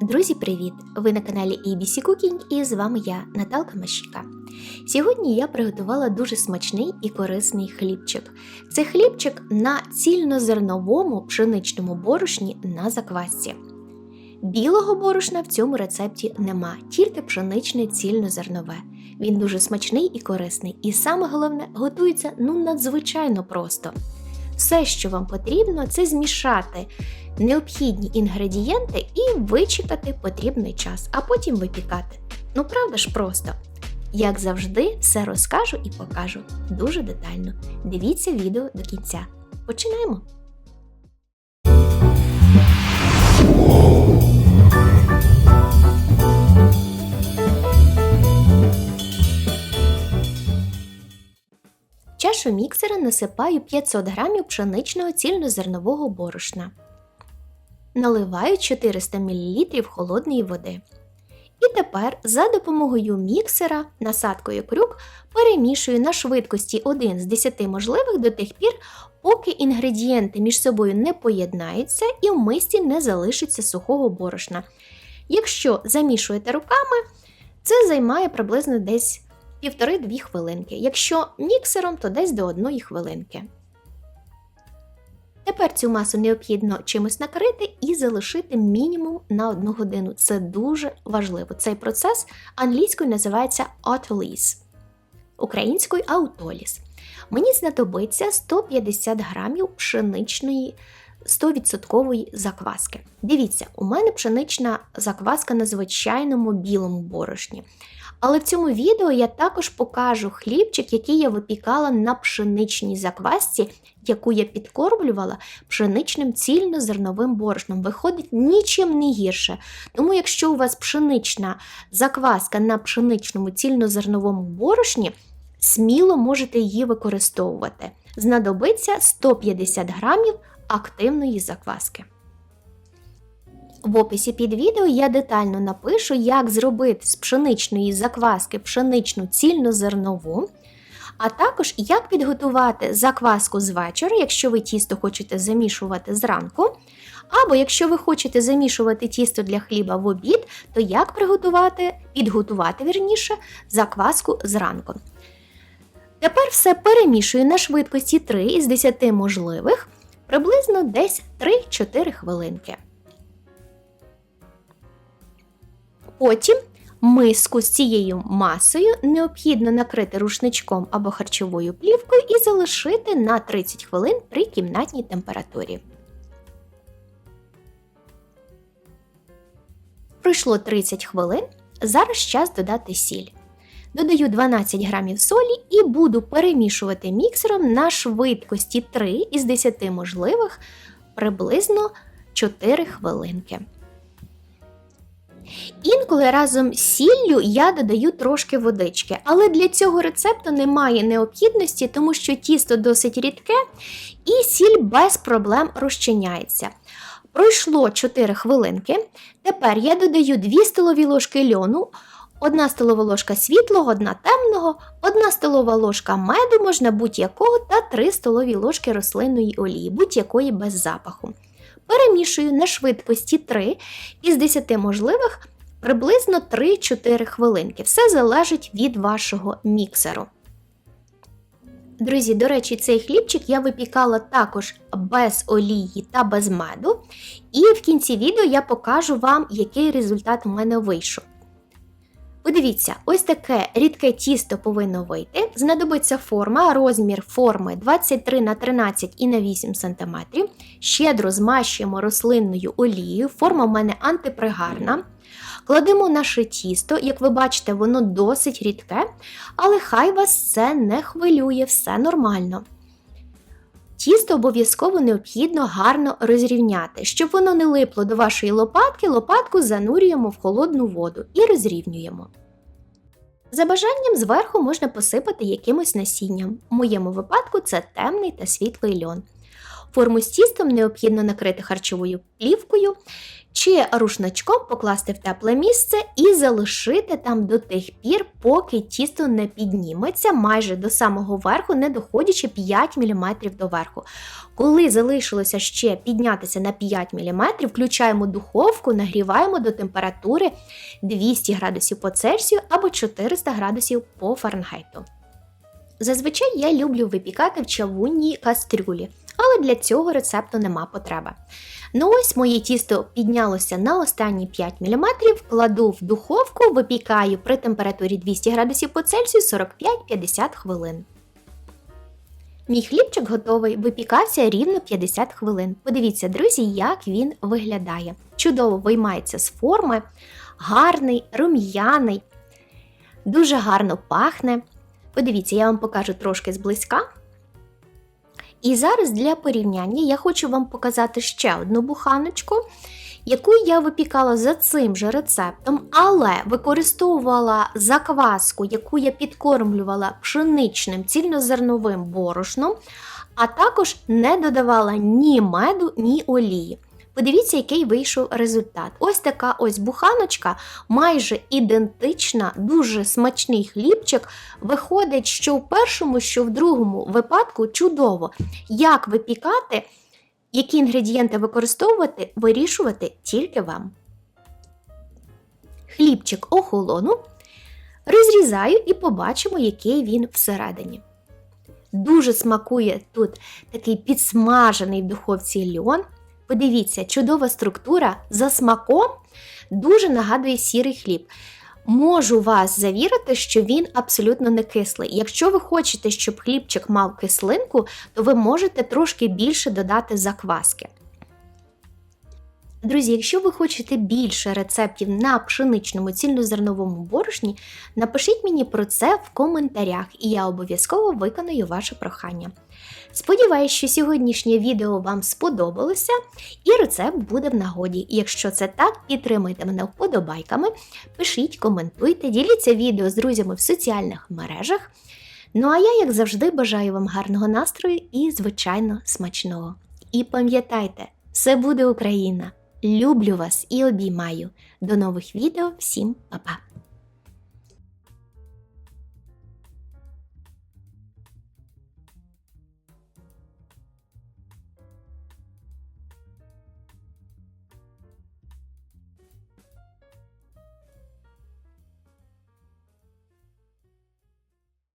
Друзі, привіт! Ви на каналі ABC Cooking і з вами я, Наталка Мащика. Сьогодні я приготувала дуже смачний і корисний хлібчик. Це хлібчик на цільнозерновому пшеничному борошні на заквасці. Білого борошна в цьому рецепті нема, тільки пшеничне цільнозернове. Він дуже смачний і корисний, і саме головне, готується ну надзвичайно просто. Все, що вам потрібно, це змішати необхідні інгредієнти і вичекати потрібний час, а потім випікати. Ну, правда ж просто. Як завжди, все розкажу і покажу дуже детально. Дивіться відео до кінця. Починаємо! Чашу міксера насипаю 500 г пшеничного цільнозернового борошна. Наливаю 400 мл холодної води. І тепер за допомогою міксера насадкою крюк перемішую на швидкості 1 з 10 можливих до тих пір, поки інгредієнти між собою не поєднаються і в мисці не залишиться сухого борошна. Якщо замішуєте руками, це займає приблизно десь 1,5-2 хвилинки. Якщо міксером, то десь до 1 хвилинки. Тепер цю масу необхідно чимось накрити і залишити мінімум на 1 годину. Це дуже важливо. Цей процес англійською називається autolyse, українською аутоліз. Мені знадобиться 150 грамів пшеничної 100% закваски. Дивіться, у мене пшенична закваска на звичайному білому борошні. Але в цьому відео я також покажу хлібчик, який я випікала на пшеничній заквасці, яку я підкормлювала пшеничним цільнозерновим борошном. Виходить нічим не гірше. Тому, якщо у вас пшенична закваска на пшеничному цільнозерновому борошні, сміло можете її використовувати. Знадобиться 150 грамів активної закваски. В описі під відео я детально напишу, як зробити з пшеничної закваски пшеничну цільнозернову, а також як підготувати закваску з вечора, якщо ви тісто хочете замішувати зранку. Або якщо ви хочете замішувати тісто для хліба в обід, то як приготувати, підготувати вірніше, закваску зранку. Тепер все перемішую на швидкості 3 із 10 можливих, приблизно десь 3-4 хвилинки. Потім миску з цією масою необхідно накрити рушничком або харчовою плівкою і залишити на 30 хвилин при кімнатній температурі. Пройшло 30 хвилин. Зараз час додати сіль. Додаю 12 грамів солі і буду перемішувати міксером на швидкості 3 із 10 можливих приблизно 4 хвилинки. Інколи разом з сіллю я додаю трошки водички, але для цього рецепту немає необхідності, тому що тісто досить рідке і сіль без проблем розчиняється. Пройшло 4 хвилинки. Тепер я додаю 2 столові ложки льону, 1 столова ложка світлого, 1 темного, 1 столова ложка меду, можна будь-якого, та 3 столові ложки рослинної олії, будь-якої без запаху. Перемішую на швидкості 3 із 10 можливих приблизно 3-4 хвилинки. Все залежить від вашого міксеру. Друзі, до речі, цей хлібчик я випікала також без олії та без меду. І в кінці відео я покажу вам, який результат в мене вийшов. Подивіться, ось таке рідке тісто повинно вийти. Знадобиться форма, розмір форми 23 на 13 і на 8 см. Щедро змащуємо рослинною олією. Форма в мене антипригарна. Кладемо наше тісто, як ви бачите, воно досить рідке, але хай вас це не хвилює, все нормально. Тісто обов'язково необхідно гарно розрівняти. Щоб воно не липло до вашої лопатки, лопатку занурюємо в холодну воду і розрівнюємо. За бажанням зверху можна посипати якимось насінням. У моєму випадку це темний та світлий льон. Форму з тістом необхідно накрити харчовою плівкою чи рушничком покласти в тепле місце і залишити там до тих пір, поки тісто не підніметься майже до самого верху, не доходячи 5 мм до верху. Коли залишилося ще піднятися на 5 мм, включаємо духовку, нагріваємо до температури 200 градусів по Цельсію або 400 градусів по Фаренгейту. Зазвичай я люблю випікати в чавунній кастрюлі, але для цього рецепту нема потреби. Ну ось моє тісто піднялося на останні 5 мм, кладу в духовку, випікаю при температурі 200 градусів по Цельсію 45-50 хвилин. Мій хлібчик готовий, випікався рівно 50 хвилин. Подивіться, друзі, як він виглядає. Чудово виймається з форми, гарний, рум'яний, дуже гарно пахне. Подивіться, я вам покажу трошки зблизька. І зараз для порівняння я хочу вам показати ще одну буханочку, яку я випікала за цим же рецептом, але використовувала закваску, яку я підкормлювала пшеничним цільнозерновим борошном, а також не додавала ні меду, ні олії. Подивіться, який вийшов результат. Ось така ось буханочка, майже ідентична, дуже смачний хлібчик. Виходить, що в першому, що в другому випадку чудово. Як випікати, які інгредієнти використовувати, вирішувати тільки вам. Хлібчик охолону, розрізаю і побачимо, який він всередині. Дуже смакує тут такий підсмажений в духовці льон. Подивіться, чудова структура за смаком дуже нагадує сірий хліб. Можу вас завірити, що він абсолютно не кислий. Якщо ви хочете, щоб хлібчик мав кислинку, то ви можете трошки більше додати закваски. Друзі, якщо ви хочете більше рецептів на пшеничному цільнозерновому борошні, напишіть мені про це в коментарях, і я обов'язково виконую ваше прохання. Сподіваюсь, що сьогоднішнє відео вам сподобалося і рецепт буде в нагоді. Якщо це так, підтримуйте мене вподобайками, пишіть, коментуйте, діліться відео з друзями в соціальних мережах. Ну а я, як завжди, бажаю вам гарного настрою і, звичайно, смачного. І пам'ятайте, все буде Україна! Люблю вас і обіймаю. До нових відео, всім па-па!